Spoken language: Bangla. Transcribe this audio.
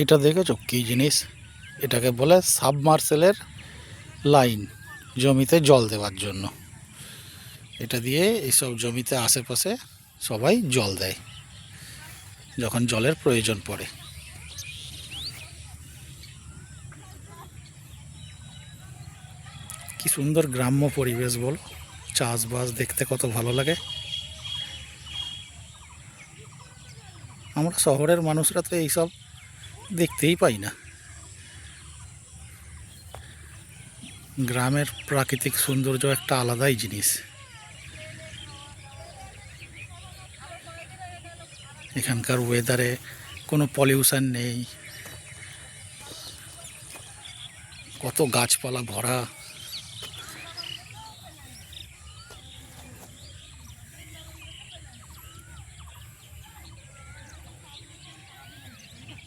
এইটা দেখেছ? কী জিনিস? এটাকে বলে সাবমার্সেলের লাইন, জমিতে জল দেওয়ার জন্য। এটা দিয়ে এইসব জমিতে আশেপাশে সবাই জল দেয়, যখন জলের প্রয়োজন পড়ে। কি সুন্দর গ্রাম্য পরিবেশ বলো। চাষবাস দেখতে কত ভালো লাগে। আমরা শহরের মানুষরা তো এইসব দেখতেই পাই না। গ্রামের প্রাকৃতিক সৌন্দর্য একটা আলাদাই জিনিস। এখানকার ওয়েদারে কোনো পলিউশন নেই। কত গাছপালা ভরা।